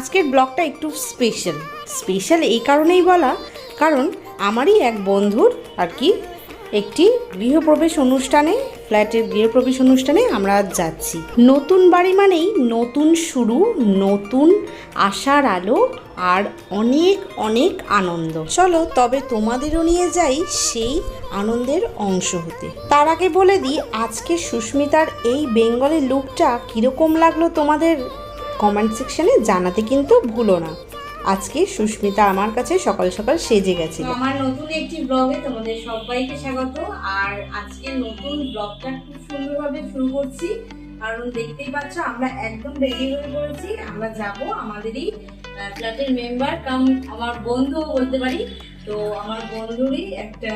আজকের ব্লগটা একটু স্পেশাল স্পেশাল এই কারণেই বলা, কারণ আমারই এক বন্ধুর আর কি একটি গৃহপ্রবেশ অনুষ্ঠানে, ফ্ল্যাটের গৃহপ্রবেশ অনুষ্ঠানে আমরা যাচ্ছি। নতুন বাড়ি মানেই নতুন শুরু, নতুন আশার আলো আর অনেক অনেক আনন্দ। চলো তবে তোমাদেরও নিয়ে যাই সেই আনন্দের অংশ হতে। তার আগে বলে দিই, আজকে সুস্মিতার এই বেঙ্গলি লুকটা কীরকম লাগল তোমাদের? কমেন্ট সেকশনে জানাতে কিন্তু ভুলো না। আজকে সুস্মিতা আমার কাছে সকাল সকাল সেজে গেছিল। আমার নতুন একটি ব্লগে তোমাদের সবাইকে স্বাগত। আর আজকে নতুন ব্লগটা খুব সুন্দরভাবে শুরু করছি। কারণ দেখতেই পাচ্ছ, আমরা একদম রেডি হয়ে পড়েছি। আমরা যাব আমাদেরই ফ্ল্যাটের মেম্বার কাম আমার বন্ধু বলতে পারি। তো আমার বন্ধুরই একটা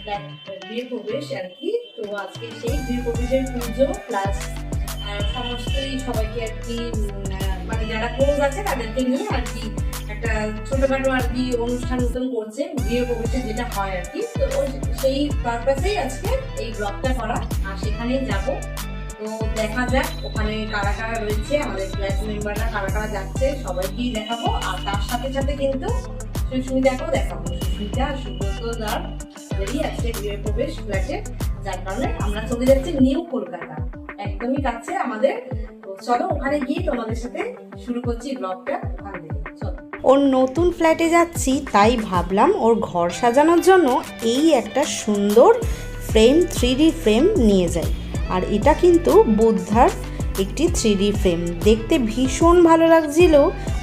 ফ্ল্যাট গৃহ প্রবেশ আর কি। তো আজকে সেই গৃহ প্রবেশের পুজো প্লাস সমস্তই সবাইকে আর কি মানে যারা ক্লোজ আছে তাদেরকে নিয়ে আর কি একটা ছোটখাটো আর কি অনুষ্ঠান মতন করছে, গৃহ প্রবেশে যেটা হয় আর কি। তো সেই পারপাসেই আজকে এই ব্লগটা করা, আর সেখানেই যাব। তো দেখা যাক ওখানে কারা কারা রয়েছে, আমাদের ফ্ল্যাট মেম্বাররা কারা কারা যাচ্ছে, সবাইকেই দেখাবো। আর তার সাথে সাথে কিন্তু সুস্মিতাকেও দেখাবো। সুস্মিতা সুব্রত দার আজকে গৃহ প্রবেশ ফ্ল্যাটে যার কারণে আমরা চলে যাচ্ছি নিউ কলকাতা। একদমই কাছে আমাদের। চলো ওখানে গিয়ে তোমাদের সাথে শুরু করছি ব্লগটা। ওখান থেকে ওর নতুন ফ্ল্যাটে যাচ্ছি, তাই ভাবলাম ওর ঘর সাজানোর জন্য এই একটা সুন্দর ফ্রেম থ্রি ফ্রেম নিয়ে যাই। আর এটা কিন্তু বুদ্ধার একটি থ্রি ফ্রেম দেখতে ভীষণ ভালো লাগছিল।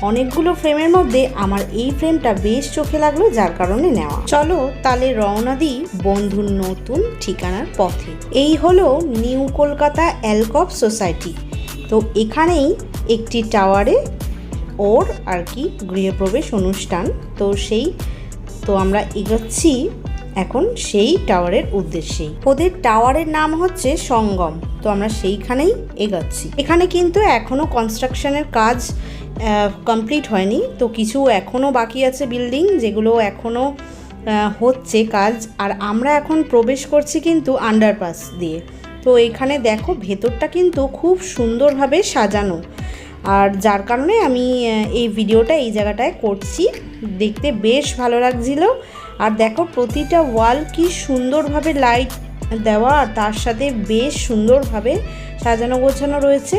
অনেকগুলো ফ্রেমের মধ্যে আমার এই ফ্রেমটা বেশ চোখে লাগল, যার কারণে নেওয়া। চলো তাহলে রওনা দিই বন্ধুর নতুন ঠিকানার পথে। এই হলো নিউ কলকাতা অ্যালকপ সোসাইটি। তো এখানেই একটি টাওয়ারে ওর আর কি গৃহপ্রবেশ অনুষ্ঠান। তো সেই, তো আমরা এগোচ্ছি এখন সেই টাওয়ারের উদ্দেশ্যেই। ওদের টাওয়ারের নাম হচ্ছে সঙ্গম। তো আমরা সেইখানেই এগোচ্ছি। এখানে কিন্তু এখনও কনস্ট্রাকশনের কাজ কমপ্লিট হয়নি। তো কিছু এখনও বাকি আছে বিল্ডিং যেগুলো এখনও হচ্ছে কাজ। আর আমরা এখন প্রবেশ করছি কিন্তু আন্ডারপাস দিয়ে। তো এখানে দেখো ভেতরটা কিন্তু খুব সুন্দরভাবে সাজানো। আর যার কারণে আমি এই ভিডিওটা এই জায়গাটায় করছি। দেখতে বেশ ভালো লাগছিল। আর দেখো প্রতিটা ওয়াল কি সুন্দরভাবে লাইট দেওয়া, আর তার সাথে বেশ সুন্দরভাবে সাজানো গোছানো রয়েছে।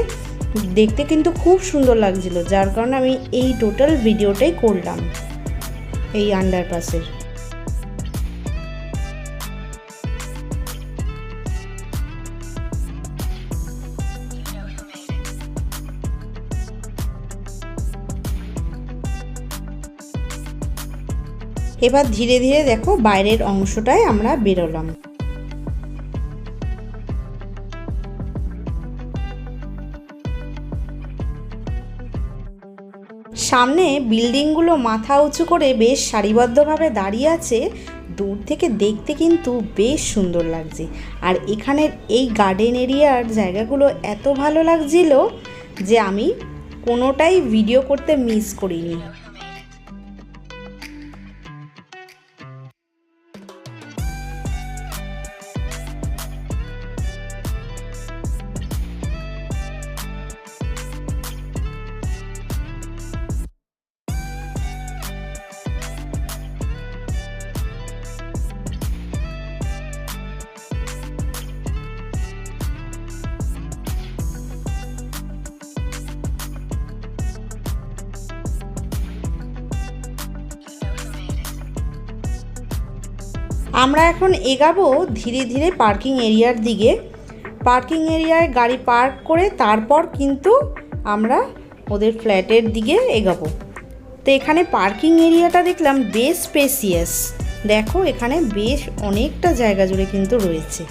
দেখতে কিন্তু খুব সুন্দর লাগছিল, যার কারণে আমি এই টোটাল ভিডিওটাই করলাম, এই আন্ডারপাসের এবার ধীরে ধীরে দেখো বাইরের অংশটায় আমরা বেরোলাম। সামনে বিল্ডিংগুলো মাথা উঁচু করে বেশ সারিবদ্ধভাবে দাঁড়িয়ে আছে, দূর থেকে দেখতে কিন্তু বেশ সুন্দর লাগছে। আর এখানের এই গার্ডেন এরিয়ার জায়গাগুলো এত ভালো লাগছিল যে আমি কোনোটাই ভিডিও করতে মিস করিনি। আমরা এখন এগাবো ধীরে ধীরে পার্কিং এরিয়ার দিকে। পার্কিং এরিয়ায় গাড়ি পার্ক করে তারপর কিন্তু আমরা ওদের ফ্ল্যাটের দিকে এগাবো। তো এখানে পার্কিং এরিয়াটা দেখলাম বেশ স্পেসিয়াস দেখো এখানে বেশ অনেকটা জায়গা জুড়ে কিন্তু রয়েছে।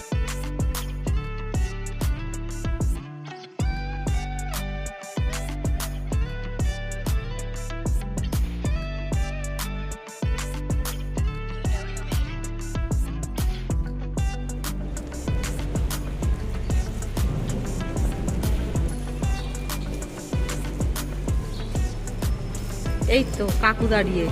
এই তো, কাকু দাঁড়িয়ে।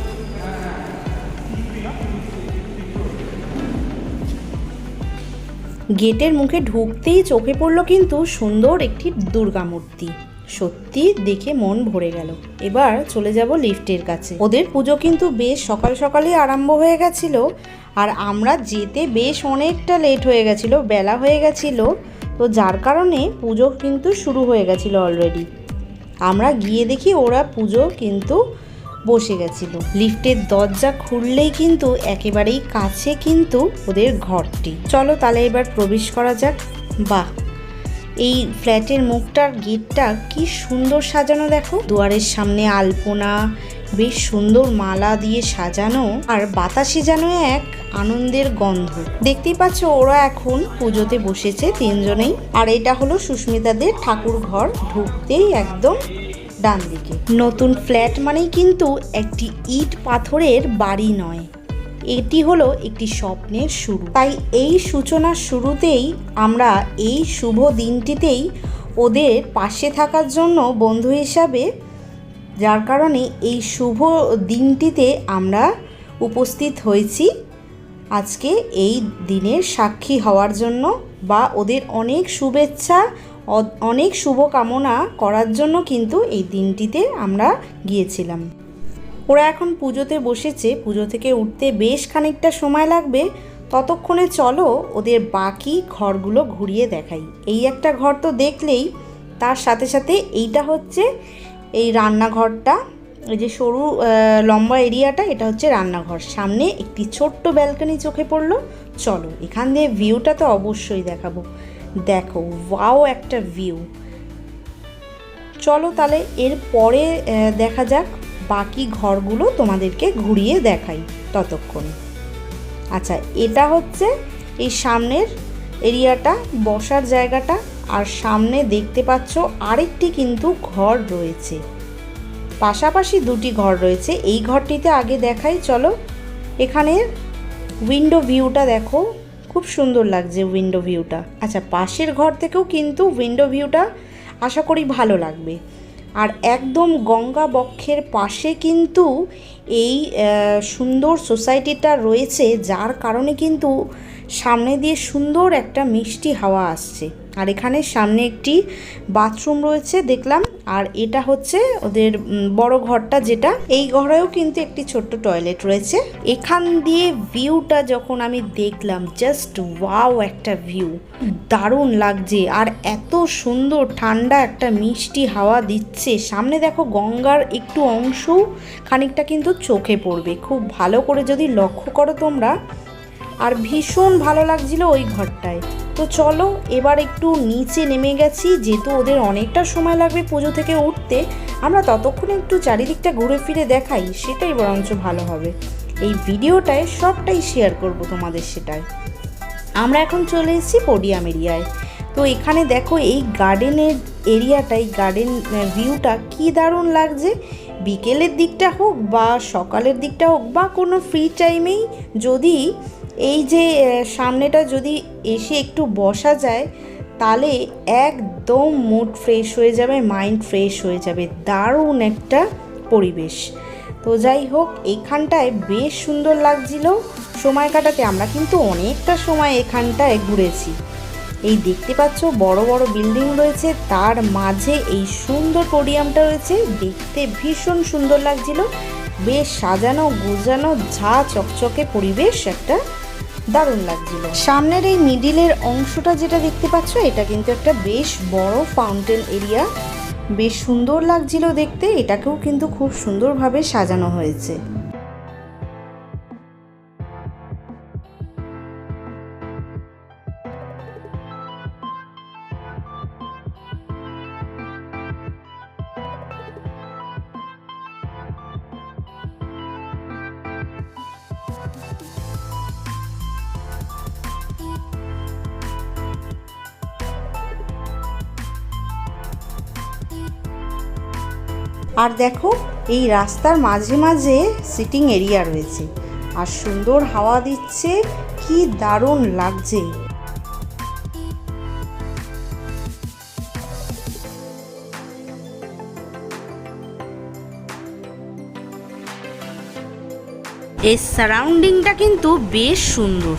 গেটের মুখে ঢুকতেই চোখে পড়ল কিন্তু সুন্দর একটি দুর্গা মূর্তি। সত্যি দেখে মন ভরে গেল। এবার চলে যাব লিফটের কাছে। ওদের পুজো কিন্তু বেশ সকাল সকালই আরম্ভ হয়ে গেছিল। আর আমরা যেতে বেশ অনেকটা লেট হয়ে গেছিল, বেলা হয়ে গেছিল। তো যার কারণে পুজো কিন্তু শুরু হয়ে গেছিল অলরেডি আমরা গিয়ে দেখি ওরা পুজো কিন্তু বসে গেছিল। লিফটের দরজা খুললেই কিন্তু একেবারেই কাছে কিন্তু ওদের ঘরটি। চলো তাহলে এবার প্রবেশ করা যাক। বাহ! এই ফ্ল্যাটের মুখটার গেটটা কি সুন্দর সাজানো দেখো। দুয়ারের সামনে আলপনা বেশ সুন্দর মালা দিয়ে সাজানো আর বাতাসে যেন এক আনন্দের গন্ধ। দেখতেই পাচ্ছ ওরা এখন পুজোতে বসেছে তিনজনেই। আর এটা হলো সুস্মিতাদের ঠাকুর ঘর ঢুকতেই একদম ডান দিকে। নতুন ফ্ল্যাট মানেই কিন্তু একটি ইট পাথরের বাড়ি নয়। এটি হলো একটি স্বপ্নের শুরু। তাই এই সূচনার শুরুতেই আমরা এই শুভ দিনটিতেই ওদের পাশে থাকার জন্য বন্ধু হিসাবে যার কারণে এই শুভ দিনটিতে আমরা উপস্থিত হয়েছি আজকে এই দিনের সাক্ষী হওয়ার জন্য বা ওদের অনেক শুভেচ্ছা অনেক শুভকামনা করার জন্য কিন্তু এই দিনটিতে আমরা গিয়েছিলাম। ওরা এখন পুজোতে বসেছে, পুজো থেকে উঠতে বেশ খানিকটা সময় লাগবে। ততক্ষণে চলো ওদের বাকি ঘরগুলো ঘুরিয়ে দেখাই। এই একটা ঘর তো দেখলেই, তার সাথে সাথে এইটা হচ্ছে এই রান্নাঘরটা, এই যে সরু লম্বা এরিয়াটা, এটা হচ্ছে রান্নাঘর। সামনে একটি ছোট্ট ব্যালকনি চোখে পড়ল। চলো, এখান দিয়ে ভিউটা তো অবশ্যই দেখাবো। দেখো, ওয়াও একটা ভিউ। চলো তাহলে এর পরে দেখা যাক বাকি ঘরগুলো তোমাদেরকে ঘুরিয়ে দেখাই ততক্ষণ। আচ্ছা এটা হচ্ছে এই সামনের এরিয়াটা, বসার জায়গাটা। আর সামনে দেখতে পাচ্ছ আরেকটি কিন্তু ঘর রয়েছে। পাশাপাশি দুটি ঘর রয়েছে। এই ঘরটিতে আগে দেখাই, চলো। এখানে উইন্ডো ভিউটা দেখো। খুব সুন্দর লাগছে উইন্ডো ভিউটা আচ্ছা পাশের ঘর থেকেও কিন্তু উইন্ডো ভিউটা আশা করি ভালো লাগবে। আর একদম গঙ্গা বক্ষের পাশে কিন্তু এই সুন্দর সোসাইটিটা রয়েছে, যার কারণে কিন্তু সামনে দিয়ে সুন্দর একটা মিষ্টি হাওয়া আসছে। আর এখানে সামনে একটি বাথরুম রয়েছে, দেখলাম। আর এটা হচ্ছে ওদের বড় ঘরটা যেটা। এই ঘরেও কিন্তু একটি ছোট্ট টয়লেট রয়েছে। এখান দিয়ে ভিউটা যখন আমি দেখলাম জাস্ট ওয়াও একটা ভিউ দারুণ লাগছে। আর এত সুন্দর, ঠান্ডা একটা মিষ্টি হাওয়া দিচ্ছে। সামনে দেখো গঙ্গার একটু অংশ খানিকটা কিন্তু চোখে পড়বে। খুব ভালো করে যদি লক্ষ্য করো তোমরা। আর ভীষণ ভালো লাগছিল ওই ঘরটায়। তো চলো, এবার একটু নিচে নেমে গেছি। যেহেতু ওদের অনেকটা সময় লাগবে পুজো থেকে উঠতে, আমরা ততক্ষণে একটু চারিদিকটা ঘুরে ফিরে দেখাই, সেটাই বরঞ্চ ভালো হবে। এই ভিডিওটায় সবটাই শেয়ার করব তোমাদের সেটাই আমরা এখন চলে এসেছি পোডিয়াম এরিয়ায়। তো এখানে দেখো, এই গার্ডেনের এরিয়াটা এই গার্ডেন ভিউটা কি দারুণ লাগছে। বিকেলের দিকটা হোক বা সকালের দিকটা হোক বা কোনো ফ্রি টাইমেই যদি এই যে সামনেটা যদি এসে একটু বসা যায়, তাহলে একদম মুড ফ্রেশ হয়ে যাবে মাইন্ড ফ্রেশ হয়ে যাবে। দারুণ একটা পরিবেশ। তো যাই হোক এইখানটায় বেশ সুন্দর লাগছিল। সময় কাটাতে আমরা কিন্তু অনেকটা সময় এখানটায় ঘুরেছি। এই দেখতে পাচ্ছ, বড় বড় বিল্ডিং রয়েছে। তার মাঝে এই সুন্দর পোডিয়ামটা রয়েছে। দেখতে ভীষণ সুন্দর লাগছিল। বেশ সাজানো গোজানো ঝা চকচকে পরিবেশ একটা দারুণ লাগছিল। সামনের এই মিডিলের অংশটা যেটা দেখতে পাচ্ছ, এটা কিন্তু একটা বেশ বড় ফাউন্টেন এরিয়া বেশ সুন্দর লাগছিল দেখতে, এটাকেও কিন্তু খুব সুন্দরভাবে সাজানো হয়েছে। আর দেখো, এই রাস্তার মাঝে মাঝে সিটিং এরিয়া রয়েছে। আর সুন্দর হাওয়া দিচ্ছে, কি দারুণ লাগছে। এর সারাউন্ডিংটা কিন্তু বেশ সুন্দর।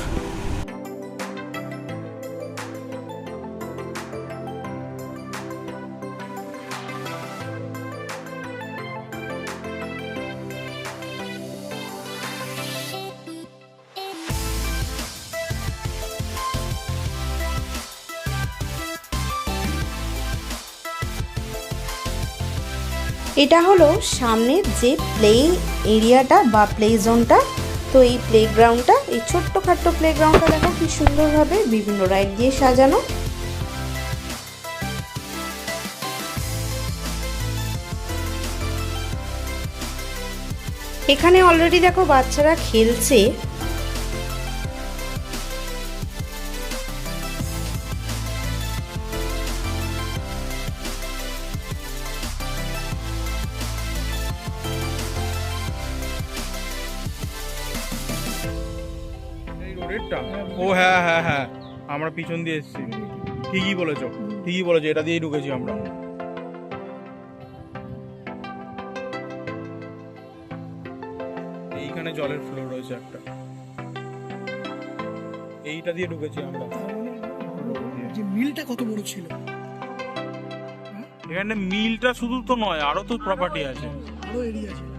এটা হলো সামনের যে প্লে এরিয়াটা বা প্লে জোনটা তো এই প্লেগ্রাউন্ডটা এই ছোট্টখাট্ট প্লেগ্রাউন্ডটা দেখো কি সুন্দরভাবে বিভিন্ন রাইড দিয়ে সাজানো। এখানে অলরেডি দেখো বাচ্চারা খেলছে। পিছন দিয়ে এসেছি ঠিকই বলেছ ঠিকই বলেছ এটা দিয়েই ঢুকেছি আমরা। এইখানে জলের ফ্লো রয়েছে একটা। এইটা দিয়ে ঢুকেছি আমরা। যে মিলটা কত বড় ছিল? এখানে মিলটা শুধু তো নয় আরও তো প্রপার্টি আছে। আরও এরিয়া ছিল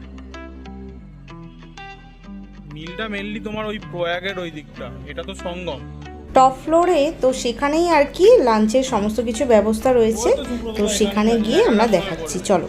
মিলটা মেনলি তোমার ওই প্রয়াগের ওই দিকটা এটা তো সঙ্গম। টপ ফ্লোরে, তো সেখানেই আর কি লাঞ্চের সমস্ত কিছু ব্যবস্থা রয়েছে। তো সেখানে গিয়ে আমরা দেখাচ্ছি। চলো।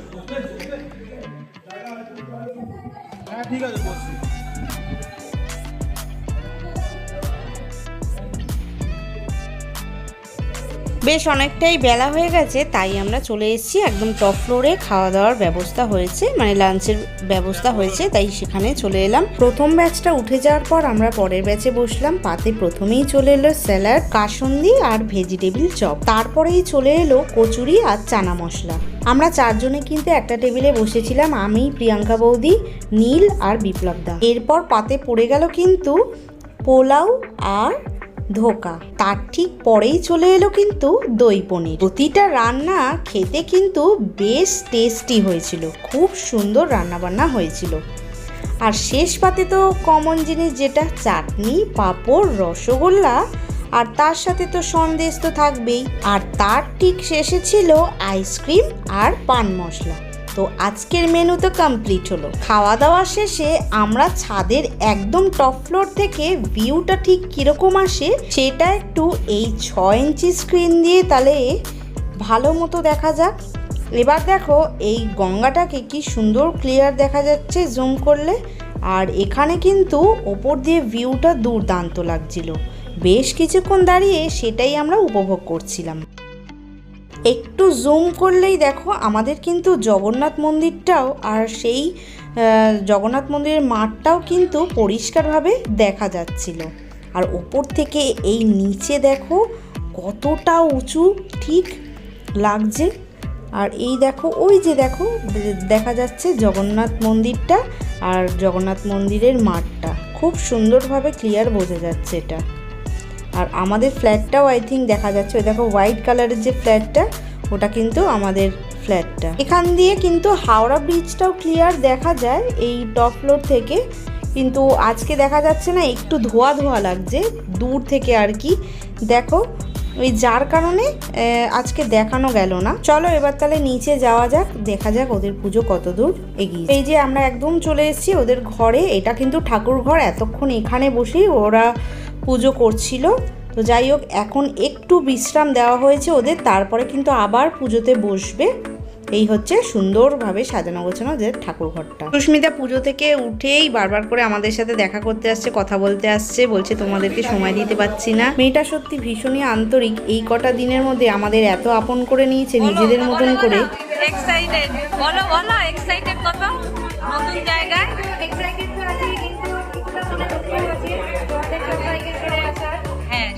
বেশ অনেকটাই বেলা হয়ে গেছে, তাই আমরা চলে এসেছি একদম টপ ফ্লোরে খাওয়া দাওয়ার ব্যবস্থা হয়েছে মানে লাঞ্চের ব্যবস্থা হয়েছে, তাই সেখানে চলে এলাম। প্রথম ব্যাচটা উঠে যাওয়ার পর আমরা পরের ব্যাচে বসলাম, পাতে প্রথমেই চলে এলো স্যালাড কাসন্দি আর ভেজিটেবিল চপ তারপরেই চলে এলো কচুরি আর চানা মশলা। আমরা চারজনে কিন্তু একটা টেবিলে বসেছিলাম, আমি, প্রিয়াঙ্কা বৌদি, নীল আর বিপ্লব দা। এরপর পাতে পড়ে গেল কিন্তু পোলাও আর ধোকা। তার ঠিক পরেই চলে এলো কিন্তু দই পনির। প্রতিটা রান্না খেতে কিন্তু বেশ টেস্টি হয়েছিল। খুব সুন্দর রান্না বান্না হয়েছিল। আর শেষ পাতে তো কমন জিনিস যেটা, চাটনি, পাঁপড়, রসগোল্লা, আর তার সাথে তো সন্দেশ তো থাকবেই। আর তার ঠিক শেষে ছিল আইসক্রিম আর পান মশলা। তো আজকের মেনু তো কমপ্লিট হলো। খাওয়া দাওয়া শেষে আমরা ছাদের একদম টপ ফ্লোর থেকে ভিউটা ঠিক কীরকম আসে, সেটা একটু এই ছ ইঞ্চি স্ক্রিন দিয়ে তাহলে ভালো মতো দেখা যাক। এবার দেখো, এই গঙ্গাটাকে কি সুন্দর ক্লিয়ার দেখা যাচ্ছে জুম করলে। আর এখানে কিন্তু ওপর দিয়ে ভিউটা দুর্দান্ত লাগছিল। বেশ কিছুক্ষণ দাঁড়িয়ে সেটাই আমরা উপভোগ করছিলাম। একটু জুম করলেই দেখো আমাদের কিন্তু জগন্নাথ মন্দিরটাও আর সেই জগন্নাথ মন্দিরের মাঠটাও কিন্তু পরিষ্কারভাবে দেখা যাচ্ছিল। আর ওপর থেকে এই নিচে দেখো কতটা উঁচু ঠিক লাগছে। আর এই দেখো, ওই যে দেখো দেখা যাচ্ছে জগন্নাথ মন্দিরটা আর জগন্নাথ মন্দিরের মাঠটা। খুব সুন্দরভাবে ক্লিয়ার বোঝা যাচ্ছে এটা। আর আমাদের ফ্ল্যাটটাও আই থিঙ্ক দেখা যাচ্ছে। ওই দেখো হোয়াইট কালারের যে ফ্ল্যাটটা, ওটা কিন্তু আমাদের ফ্ল্যাটটা। এখান দিয়ে কিন্তু হাওড়া ব্রিজটাও ক্লিয়ার দেখা যায় এই টপ ফ্লোর থেকে। কিন্তু আজকে দেখা যাচ্ছে না, একটু ধোয়া ধোয়া লাগছে, দূর থেকে আর কি। দেখো, ওই যার কারণে আজকে দেখানো গেল না। চলো এবার তাহলে নিচে যাওয়া যাক, দেখা যাক ওদের পুজো কত দূর এগিয়ে এই যে আমরা একদম চলে এসেছি ওদের ঘরে, এটা কিন্তু ঠাকুর ঘর এতক্ষণ এখানে বসেই ওরা পুজো করছিল। তো যাই হোক এখন একটু বিশ্রাম দেওয়া হয়েছে ওদের তারপরে কিন্তু আবার পুজোতে বসবে। এই হচ্ছে সুন্দরভাবে সাজানো গোছানো ওদের ঠাকুর ঘরটা সুস্মিতা পুজো থেকে উঠেই বারবার করে আমাদের সাথে দেখা করতে আসছে কথা বলতে আসছে বলছে তোমাদেরকে সময় দিতে পারছি না। মেয়েটা সত্যি ভীষণই আন্তরিক। এই কটা দিনের মধ্যে আমাদের এত আপন করে নিয়েছে নিজেদের মতন করে। এক্সাইটেড বলো বলো এক্সাইটেড কত? নতুন জায়গায়? হ্যাঁ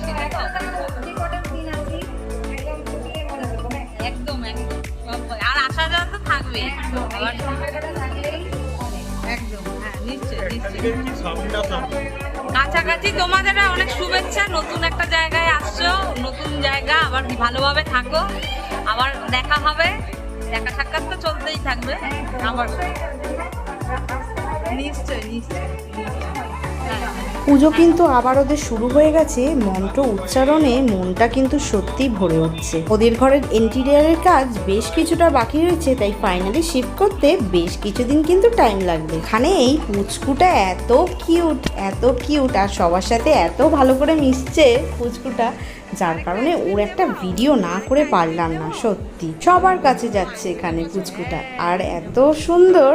একদম একদম আর আসা যাওয়া তো থাকবে হ্যাঁ নিশ্চয়ই নিশ্চয়ই কাছাকাছি তোমাদের অনেক শুভেচ্ছা, নতুন একটা জায়গায় আসছো, নতুন জায়গা, আবার ভালোভাবে থাকো। আবার দেখা হবে, দেখা সাক্ষাৎ তো চলতেই থাকবে। আবার নিশ্চয় নিশ্চয় হ্যাঁ। পুজো কিন্তু আবার ওদের শুরু হয়ে গেছে। মন্ত্র উচ্চারণে মনটা কিন্তু সত্যি ভরে উঠছে। ওদের ঘরের ইন্টেরিয়ারের কাজ বেশ কিছুটা বাকি রয়েছে, তাই ফাইনালি শিফট করতে বেশ কিছুদিন কিন্তু টাইম লাগবে। এখানে এই পুচকুটা এত কিউট এত কিউট আর সবার সাথে এত ভালো করে মিশছে পুচকুটা, যার কারণে ওর একটা ভিডিও না করে পারলাম না, সত্যি। সবার কাছে যাচ্ছে এখানে পুচকুটা, আর এত সুন্দর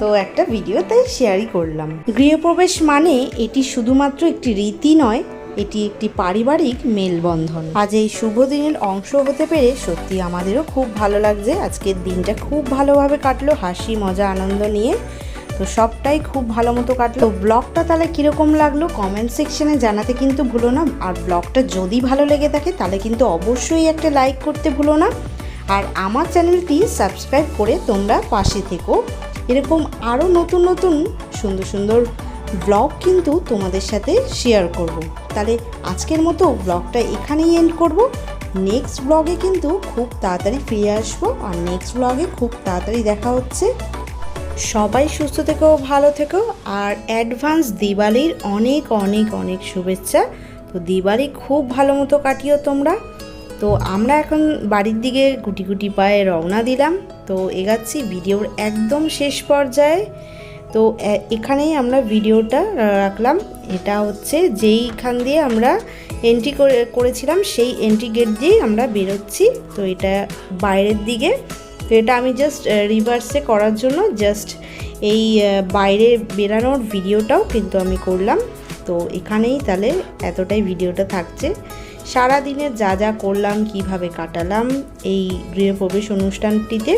তো একটা ভিডিও তাই শেয়ারই করলাম। গৃহপ্রবেশ মানে এটি শুধুমাত্র একটি রীতি নয়, এটি একটি পারিবারিক মেলবন্ধন। আজ এই শুভ দিনের অংশ হতে পেরে সত্যি আমাদেরও খুব ভালো লাগছে। আজকের দিনটা খুব ভালোভাবে কাটলো, হাসি, মজা, আনন্দ নিয়ে। তো সবটাই খুব ভালো মতো কাটলো। ব্লগটা তাহলে কীরকম লাগল কমেন্ট সেকশনে জানাতে কিন্তু ভুলো না। আর ব্লগটা যদি ভালো লেগে থাকে তাহলে কিন্তু অবশ্যই একটা লাইক করতে ভুলো না। আর আমার চ্যানেলটি সাবস্ক্রাইব করে তোমরা পাশে থেকো। এরকম আরও নতুন নতুন সুন্দর সুন্দর ব্লগ কিন্তু তোমাদের সাথে শেয়ার করব। তাহলে আজকের মতো ব্লগটা এখানেই এন্ড করব। নেক্সট ব্লগে কিন্তু খুব তাড়াতাড়ি ফিরে আসব আর নেক্সট ব্লগে খুব তাড়াতাড়ি দেখা হচ্ছে। সবাই সুস্থ থেকো, ভালো থেকো আর অ্যাডভান্স দিওয়ালির অনেক অনেক অনেক শুভেচ্ছা। তো দিওয়ালি খুব ভালো মতো কাটিও তোমরা। তো আমরা এখন বাড়ির দিকে গুটি গুটি পায়ে রওনা দিলাম। তো এগাচ্ছি ভিডিওর একদম শেষ পর্যায়ে। তো এখানেই আমরা ভিডিওটা রাখলাম। এটা হচ্ছে যেইখান দিয়ে আমরা এন্ট্রি করে, করেছিলাম, সেই এন্ট্রি গেট দিয়েই আমরা বেরোচ্ছি। তো এটা বাইরের দিকে। তো এটা আমি জাস্ট রিভার্সে করার জন্য জাস্ট এই বাইরে বেরানোর ভিডিওটাও কিন্তু আমি করলাম। তো এখানেই তাহলে এতটাই ভিডিওটা থাকছে। সারা দিনে যা যা করলাম, কীভাবে কাটালাম, এই গৃহপ্রবেশ অনুষ্ঠানটিতে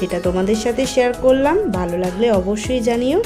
সেটা তোমাদের সাথে শেয়ার করলাম। ভালো লাগলে অবশ্যই জানিও।